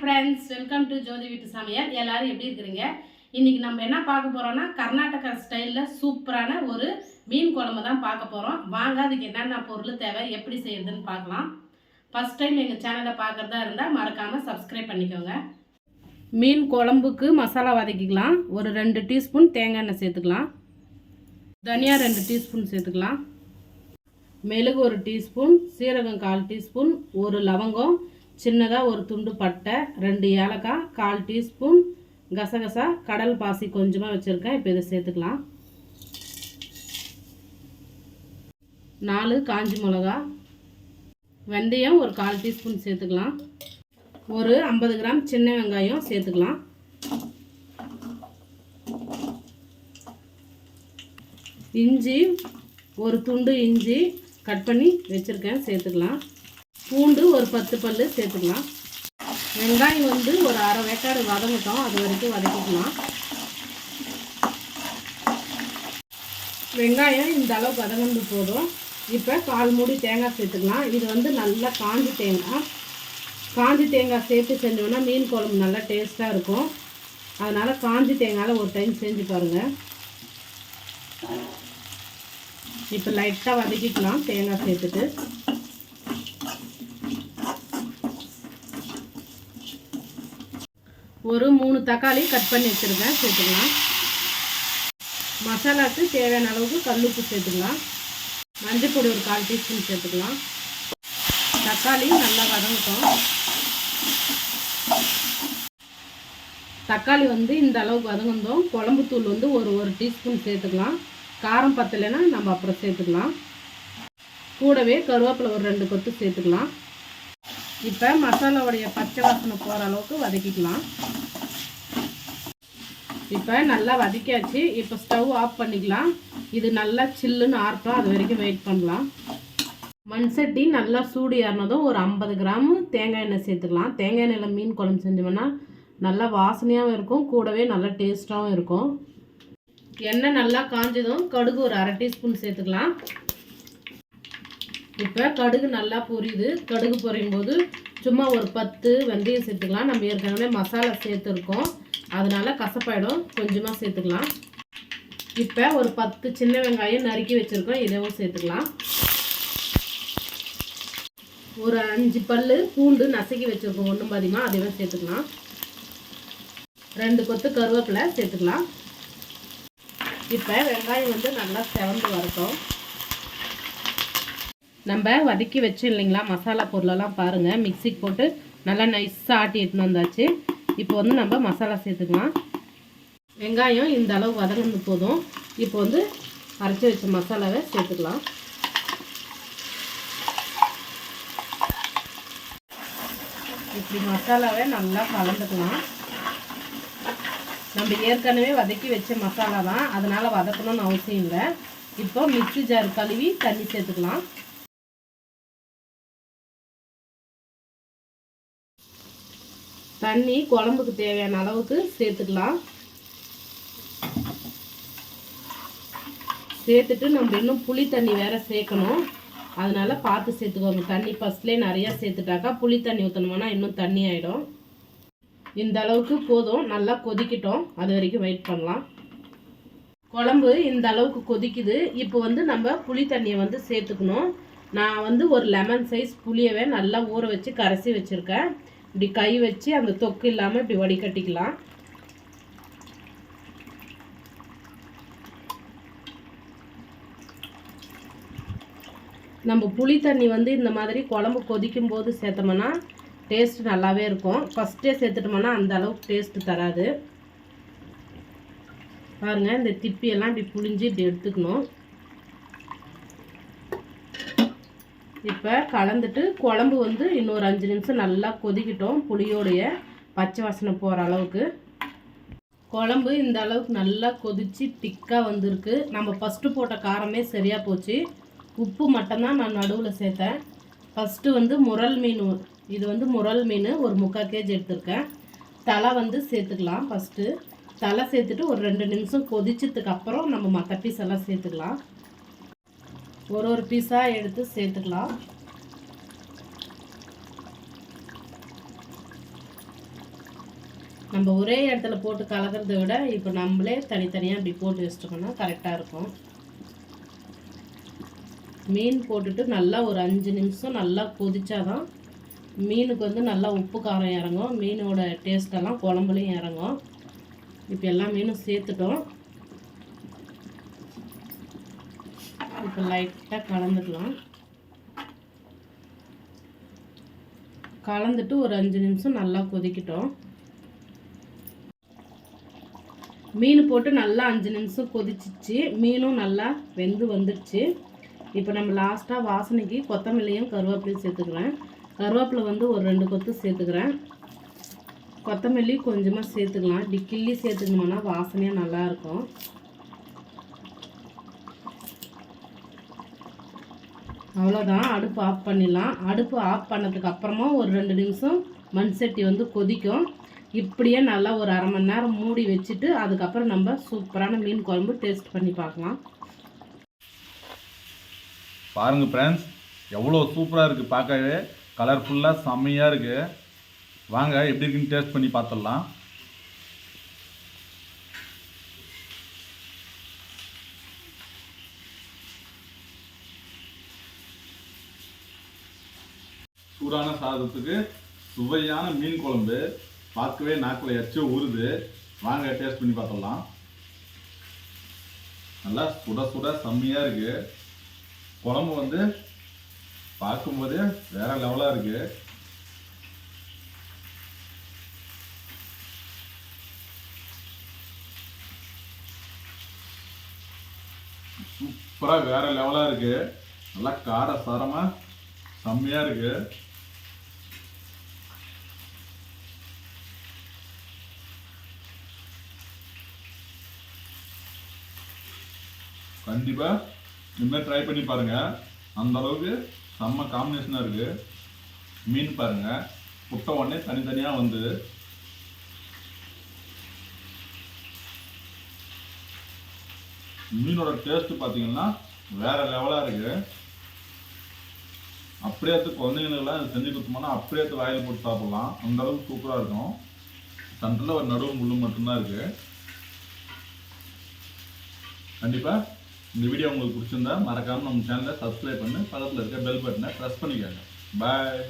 Friends welcome to ஜோதி வீட்டு சமையல் எல்லாரும் எப்படி இருக்கிறீங்க? இன்னைக்கு நம்ம என்ன பார்க்க போறோம்னா கர்நாடகா ஸ்டைலில் சூப்பரான ஒரு மீன் குழம்பு தான் பார்க்க போகிறோம் வாங்க அதுக்கு என்னென்ன பொருள் தேவை எப்படி செய்யறதுன்னு பார்க்கலாம். ஃபர்ஸ்ட் டைம் எங்கள் சேனலை பார்க்குறதா இருந்தால் மறக்காமல் சப்ஸ்கிரைப் பண்ணிக்கோங்க. மீன் குழம்புக்கு மசாலா வதக்கிக்கலாம். ஒரு ரெண்டு டீஸ்பூன் தேங்காய் எண்ணெய் சேர்த்துக்கலாம். தனியா ரெண்டு டீஸ்பூன் சேர்த்துக்கலாம். மெழுகு ஒரு டீஸ்பூன் சீரகம் கால் டீஸ்பூன் ஒரு லவங்கம் சின்னதாக ஒரு துண்டு பட்டை ரெண்டு ஏலக்காய் கால் டீஸ்பூன் கசகசா கடல் பாசி கொஞ்சமாக வச்சுருக்கேன். இப்போ இதை சேர்த்துக்கலாம். நாலு காஞ்சி மிளகா வெந்தயம் ஒரு கால் டீஸ்பூன் சேர்த்துக்கலாம். ஒரு ஐம்பது கிராம் சின்ன வெங்காயம் சேர்த்துக்கலாம். இஞ்சி ஒரு துண்டு இஞ்சி கட் பண்ணி வச்சுருக்கேன் சேர்த்துக்கலாம். பூண்டு ஒரு பத்து பல் சேர்த்துக்கலாம். வெங்காயம் வந்து ஒரு அரை வேக்காடு வதங்கட்டும். அது வரைக்கும் வதக்கிக்கலாம். வெங்காயம் இந்த அளவு வதங்கந்து போதும். இப்போ கால் மூடி தேங்காய் சேர்த்துக்கலாம். இது வந்து நல்லா காஞ்சி தேங்காய். காஞ்சி தேங்காய் சேர்த்து செஞ்சோன்னா மீன் குழம்பு நல்லா டேஸ்ட்டாக இருக்கும். அதனால் காஞ்சி தேங்காயில் ஒரு டைம் செஞ்சு பாருங்கள் இப்போ லைட்டாக வதக்கிக்கலாம். தேங்காய் சேர்த்துட்டு. ஒரு மூணு தக்காளி கட் பண்ணி வச்சுருக்கேன் சேர்த்துக்கலாம். மசாலாவுக்கு தேவையான அளவுக்கு கல்லுப்பு சேர்த்துக்கலாம். மஞ்சள் பொடி ஒரு கால் டீஸ்பூன் சேர்த்துக்கலாம். தக்காளி நல்லா வதங்கட்டும். தக்காளி வந்து இந்த அளவுக்கு வதங்கந்தோம் குழம்பு தூள் வந்து ஒரு ஒரு டீஸ்பூன் சேர்த்துக்கலாம். காரம் பத்தலைன்னா நம்ம அப்புறம் சேர்த்துக்கலாம். கூடவே கருவேப்பிலை ஒரு ரெண்டு கொத்து சேர்த்துக்கலாம். இப்போ மசாலாவுடைய பச்சை வாசனை போகிற அளவுக்கு வதக்கிக்கலாம். இப்போ நல்லா வதக்கியாச்சு. இப்போ ஸ்டவ் ஆஃப் பண்ணிக்கலாம். இது நல்லா சில்லுன்னு ஆர்ட்டும் அது வரைக்கும் வெயிட் பண்ணலாம். மண் சட்டி நல்லா சூடு ஏறினதும் ஒரு ஐம்பது கிராம் தேங்காய் எண்ணெய் சேர்த்துக்கலாம். தேங்காய் எண்ணெயில் மீன் குழம்பு செஞ்சோம்னா நல்லா வாசனையாகவும் இருக்கும். கூடவே நல்லா டேஸ்ட்டாகவும் இருக்கும். எண்ணெய் நல்லா காஞ்சதும் கடுகு ஒரு அரை டீஸ்பூன் சேர்த்துக்கலாம். இப்போ கடுகு நல்லா பொரியுது. கடுகு பொரியும் போது சும்மா ஒரு பத்து வெந்தயம் சேர்த்துக்கலாம். நம்ம ஏற்கனவே மசாலா சேர்த்துருக்கோம். அதனால் கசப்பாயிடும். கொஞ்சமாக சேர்த்துக்கலாம். இப்போ ஒரு பத்து சின்ன வெங்காயம் நறுக்கி வச்சுருக்கோம். இதவும் சேர்த்துக்கலாம். ஒரு அஞ்சு பல் பூண்டு நசுக்கி வச்சுருக்கோம். ஒன்றும் பாதிமா அதையும் சேர்த்துக்கலாம். ரெண்டு கொத்து கருவேப்பிலை சேர்த்துக்கலாம். இப்போ வெங்காயம் வந்து நல்லா செவந்து வரட்டும். நம்ம வதக்கி வச்சு இல்லைங்களா மசாலா பொருளெல்லாம் பாருங்கள் மிக்சிக்கு போட்டு நல்லா நைஸாக ஆட்டி எடுத்துன்னு வந்தாச்சு. இப்போ வந்து நம்ம மசாலா சேர்த்துக்கலாம். வெங்காயம் இந்த அளவு வதங்கினது போதும். இப்போ வந்து அரைச்சி வச்ச மசாலாவை சேர்த்துக்கலாம். இப்படி மசாலாவை நல்லா கலந்துக்கலாம். நம்ம ஏற்கனவே வதக்கி வச்ச மசாலா தான். அதனால் வதக்கணும்னு அவசியம் இல்லை. இப்போ மிக்சி ஜார் கழுவி தண்ணி சேர்த்துக்கலாம். தண்ணி குழம்புக்கு தேவையான அளவுக்கு சேர்த்துக்கலாம். சேர்த்துட்டு நம்ம இன்னும் புளி தண்ணி வேற சேர்க்கணும். அதனால பார்த்து சேர்த்துக்கோங்க. தண்ணி ஃபஸ்ட்லேயே நிறையா சேர்த்துட்டாக்கா புளி தண்ணி ஊற்றணுமானா இன்னும் தண்ணி ஆகிடும் இந்த அளவுக்கு போதும். நல்லா கொதிக்கிட்டோம். அது வரைக்கும் வெயிட் பண்ணலாம். குழம்பு இந்த அளவுக்கு கொதிக்குது. இப்போ வந்து நம்ம புளி தண்ணியை வந்து சேர்த்துக்கணும். நான் வந்து ஒரு லெமன் சைஸ் புளியவே நல்லா ஊற வச்சு கரைசி வச்சுருக்கேன். இப்படி கை வச்சு அந்த தொக்கு இல்லாமல் இப்படி வடிகட்டிக்கலாம். நம்ம புளி தண்ணி வந்து இந்த மாதிரி குழம்பு கொதிக்கும் போது சேர்த்தோம்னா டேஸ்ட் நல்லாவே இருக்கும். ஃபஸ்ட்டே சேர்த்துட்டோம்னா அந்த அளவுக்கு டேஸ்ட்டு தராது. பாருங்கள் இந்த திப்பியெல்லாம் இப்படி புளிஞ்சு இப்படி எடுத்துக்கணும். இப்போ கலந்துட்டு குழம்பு வந்து இன்னொரு அஞ்சு நிமிஷம் நல்லா கொதிக்கட்டும் புளியோடைய பச்சை வாசனை போகிற அளவுக்கு. குழம்பு இந்த அளவுக்கு நல்லா கொதித்து திக்காக வந்திருக்கு. நம்ம ஃபஸ்ட்டு போட்ட காரமே சரியாக போச்சு. உப்பு மட்டும்தான் நான் நடுவில் சேர்த்தேன். ஃபஸ்ட்டு வந்து முரல் மீன் இது வந்து முரல் மீன் ஒரு முக்கால் கேஜி எடுத்திருக்கேன். தலை வந்து சேர்த்துக்கலாம் ஃபஸ்ட்டு தலை சேர்த்துட்டு ஒரு ரெண்டு நிமிஷம் கொதிச்சதுக்கு அப்புறம் நம்ம மற்ற பீஸ் எல்லாம் சேர்த்துக்கலாம். ஒரு ஒரு பீஸாக எடுத்து சேர்த்துக்கலாம். நம்ம ஒரே இடத்துல போட்டு கலக்கிறத விட இப்போ நம்மளே தனித்தனியாக இப்படி போட்டு வச்சிட்டோம்னா கரெக்டாக இருக்கும். மீன் போட்டுட்டு நல்லா ஒரு அஞ்சு நிமிஷம் நல்லா கொதிச்சாதான் மீனுக்கு வந்து நல்லா உப்பு காரம் இறங்கும். மீனோட டேஸ்டெல்லாம் குழம்புலையும் இறங்கும். இப்போ எல்லா மீனும் சேர்த்துட்டோம். இப்போ லைட்டாக கலந்துக்கலாம். கலந்துட்டு ஒரு அஞ்சு நிமிஷம் நல்லா கொதிக்கட்டும். மீன் போட்டு நல்லா அஞ்சு நிமிஷம் கொதிச்சிச்சு. மீனும் நல்லா வெந்து வந்துடுச்சு. இப்போ நம்ம லாஸ்ட்டாக வாசனைக்கு கொத்தமல்லியும் கருவேப்பிலையும் சேர்த்துக்கிறேன். கருவேப்பிலை வந்து ஒரு ரெண்டு கொத்து சேர்த்துக்கிறேன். கொத்தமல்லி கொஞ்சமாக சேர்த்துக்கலாம். இப்படி கிள்ளி சேர்த்துக்கணும்னா வாசனையாக நல்லாயிருக்கும் அவ்வளோதான் அடுப்பு ஆஃப் பண்ணிடலாம். அடுப்பு ஆஃப் பண்ணதுக்கு அப்புறமா ஒரு ரெண்டு நிமிஷம் மண் சட்டி வந்து கொதிக்கும். இப்படியே நல்லா ஒரு அரை மணி நேரம் மூடி வச்சுட்டு அதுக்கப்புறம் நம்ம சூப்பரான மீன் குழம்பு டேஸ்ட் பண்ணி பார்க்கலாம். பாருங்க ஃப்ரெண்ட்ஸ் எவ்வளோ சூப்பராக இருக்குது பார்க்கவே. கலர்ஃபுல்லாக செம்மையாக இருக்குது வாங்க எப்படி இருக்குன்னு டேஸ்ட் பண்ணி பார்த்துடலாம். சூடான சாதத்துக்கு சுவையான மீன் குழம்பு. பார்க்கவே நாக்கில் எச்சோ ஊறுது. வாங்க டேஸ்ட் பண்ணி பார்த்துடலாம். நல்லா சுட சுட செம்மையாக இருக்குது குழம்பு வந்து பார்க்கும்போது வேற லெவலாக இருக்கு. சூப்பராக வேற லெவலாக இருக்கு. நல்லா கார சாரமாக செம்மையாக இருக்கு. கண்டிப்பாக இனிமேல் ட்ரை பண்ணி பாருங்கள் அந்த அளவுக்கு செம்ம காம்பினேஷனாக இருக்குது மீன் பாருங்கள் புட்ட உடனே தனித்தனியாக வந்து மீனோட டேஸ்ட்டு பார்த்தீங்கன்னா வேறு லெவலாக இருக்குது அப்படியே குழந்தைங்களுக்கெல்லாம் செஞ்சு கொடுத்தோம்னா அப்படியே வாயில் போட்டு சாப்பிடலாம். அந்த அளவுக்கு சூப்பராக இருக்கும். சென்டரில் ஒரு நடுவு முள்ளு மட்டும்தான் இருக்குது கண்டிப்பாக இந்த வீடியோ உங்களுக்கு பிடிச்சிருந்தா மறக்காமல் நம்ம சேனலை சப்ஸ்கிரைப் பண்ணி பக்கத்தில் இருக்க பெல் பட்டனை ப்ரெஸ் பண்ணிக்கோங்க. பாய்